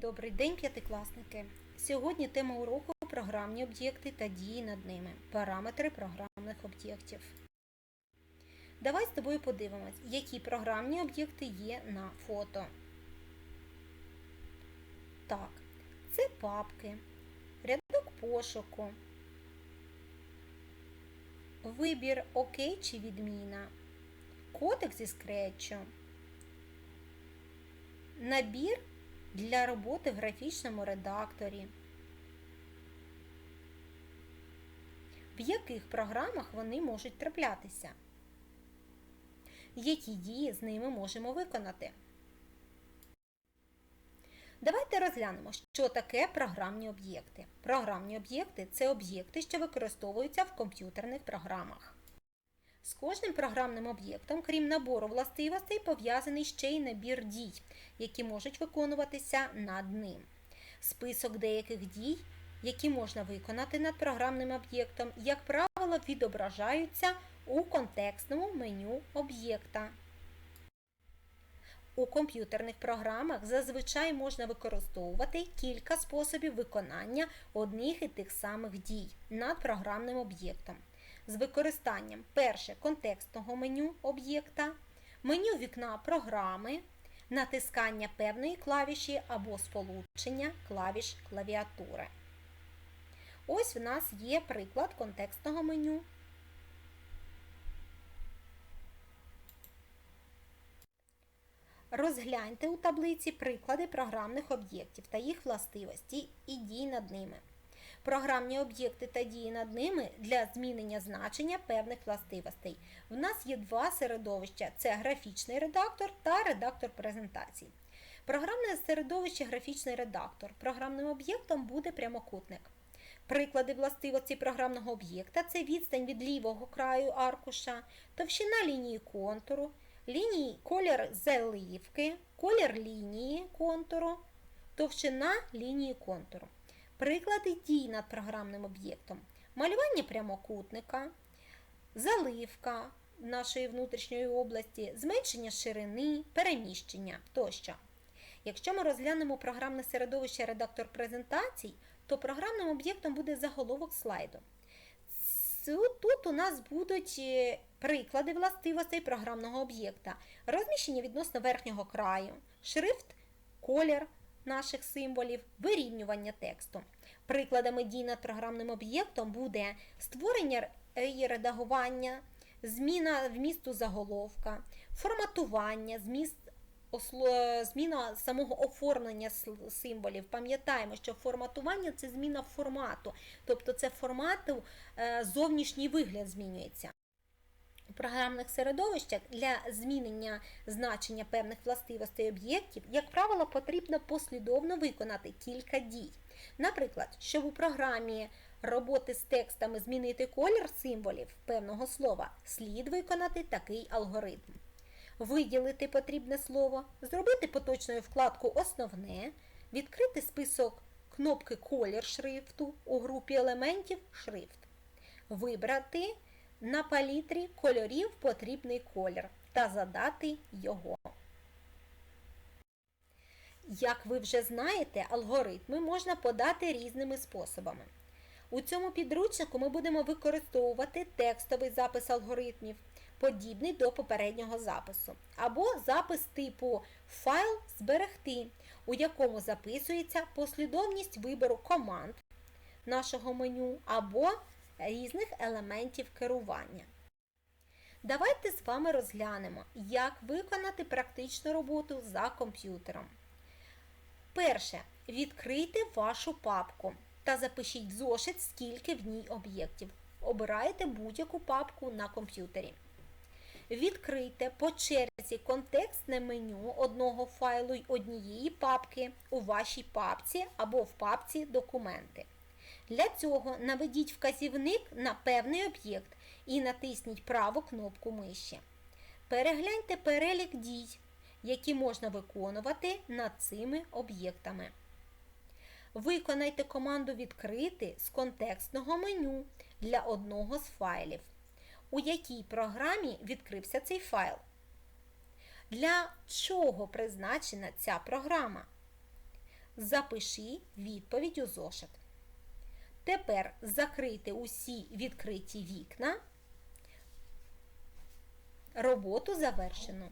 Добрий день, п'ятикласники! Сьогодні тема уроку програмні об'єкти та дії над ними. Параметри програмних об'єктів. Давай з тобою подивимось, які програмні об'єкти є на фото. Так, це папки, рядок пошуку, вибір ОК чи відміна, кодек зі скретчу, набір для роботи в графічному редакторі. В яких програмах вони можуть траплятися? Які дії з ними можемо виконати? Давайте розглянемо, що таке програмні об'єкти. Програмні об'єкти це об'єкти, що використовуються в комп'ютерних програмах. З кожним програмним об'єктом, крім набору властивостей, пов'язаний ще й набір дій, які можуть виконуватися над ним. Список деяких дій, які можна виконати над програмним об'єктом, як правило, відображаються у контекстному меню об'єкта. У комп'ютерних програмах зазвичай можна використовувати кілька способів виконання одних і тих самих дій над програмним об'єктом з використанням перше контекстного меню об'єкта, меню вікна програми, натискання певної клавіші або сполучення клавіш клавіатури. Ось в нас є приклад контекстного меню. Розгляньте у таблиці приклади програмних об'єктів та їх властивості і дій над ними. Програмні об'єкти та дії над ними для змінення значення певних властивостей. В нас є два середовища: це графічний редактор та редактор презентацій. Програмне середовище графічний редактор. Програмним об'єктом буде прямокутник. Приклади властивості програмного об'єкта це відстань від лівого краю аркуша, товщина лінії контуру, лінії колір заливки, колір лінії контуру, товщина лінії контуру. Приклади дій над програмним об'єктом. Малювання прямокутника, заливка нашої внутрішньої області, зменшення ширини, переміщення тощо. Якщо ми розглянемо програмне середовище редактор презентацій, то програмним об'єктом буде заголовок слайду. Тут у нас будуть е, приклади властивостей програмного об'єкта, розміщення відносно верхнього краю, шрифт, колір наших символів, вирівнювання тексту. Прикладами дій над програмним об'єктом буде створення і редагування, зміна вмісту заголовка, форматування, зміст Зміна самого оформлення символів. Пам'ятаємо, що форматування це зміна формату, тобто це формату е, зовнішній вигляд змінюється. Програмних середовищах для змінення значення певних властивостей об'єктів, як правило, потрібно послідовно виконати кілька дій. Наприклад, щоб у програмі роботи з текстами змінити колір символів певного слова, слід виконати такий алгоритм. Виділити потрібне слово, зробити поточною вкладку Основне, відкрити список кнопки Колір шрифту у групі елементів Шрифт. Вибрати на палітрі кольорів потрібний колір та задати його. Як ви вже знаєте, алгоритми можна подати різними способами. У цьому підручнику ми будемо використовувати текстовий запис алгоритмів, подібний до попереднього запису, або запис типу Файл зберегти, у якому записується послідовність вибору команд нашого меню або різних елементів керування. Давайте з вами розглянемо, як виконати практичну роботу за комп'ютером. Перше. Відкрийте вашу папку та запишіть в зошит, скільки в ній об'єктів. Обирайте будь-яку папку на комп'ютері. Відкрийте по черзі контекстне меню одного файлу й однієї папки у вашій папці або в папці Документи. Для цього наведіть вказівник на певний об'єкт і натисніть праву кнопку миші. Перегляньте перелік дій, які можна виконувати над цими об'єктами. Виконайте команду Відкрити з контекстного меню для одного з файлів. У якій програмі відкрився цей файл? Для чого призначена ця програма? Запиши відповідь у зошит. Тепер закрити усі відкриті вікна. Роботу завершено.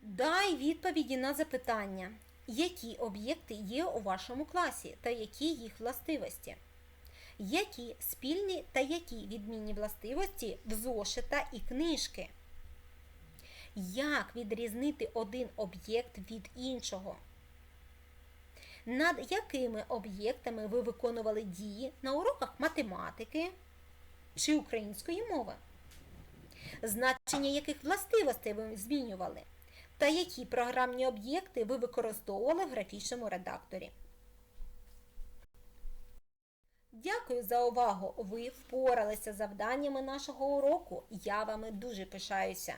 Дай відповіді на запитання, які об'єкти є у вашому класі та які їх властивості. Які спільні та які відмінні властивості в зошита і книжки? Як відрізнити один об'єкт від іншого? Над якими об'єктами ви виконували дії на уроках математики чи української мови? Значення яких властивостей ви змінювали? Та які програмні об'єкти ви використовували в графічному редакторі? Дякую за увагу! Ви впоралися з завданнями нашого уроку. Я вами дуже пишаюся.